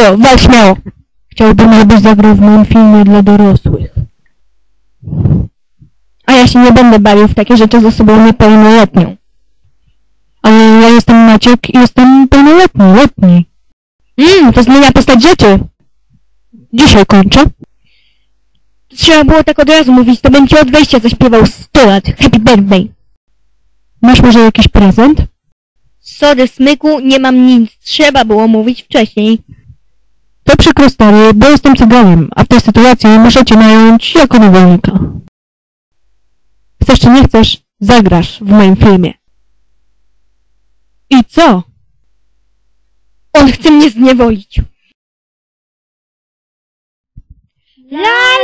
śmiało, wal śmiało. Chciałbym, żebyś zagrał w moim filmie dla dorosłych. A ja się nie będę bawił w takie rzeczy z osobą niepełnoletnią. Ale ja jestem Maciek i jestem pełnoletni, letni. Mmm, to zmienia postać rzeczy. Dzisiaj kończę. Trzeba było tak od razu mówić, to ci od wejścia zaśpiewał 100 lat. Happy birthday. Masz może jakiś prezent? Sorry, smyku, nie mam nic. Trzeba było mówić wcześniej. To przykro, stary, bo jestem cyganem, a w tej sytuacji muszę cię nająć jako niewolnika. Chcesz czy nie chcesz, zagrasz w moim filmie. I co? On chce mnie zniewolić. La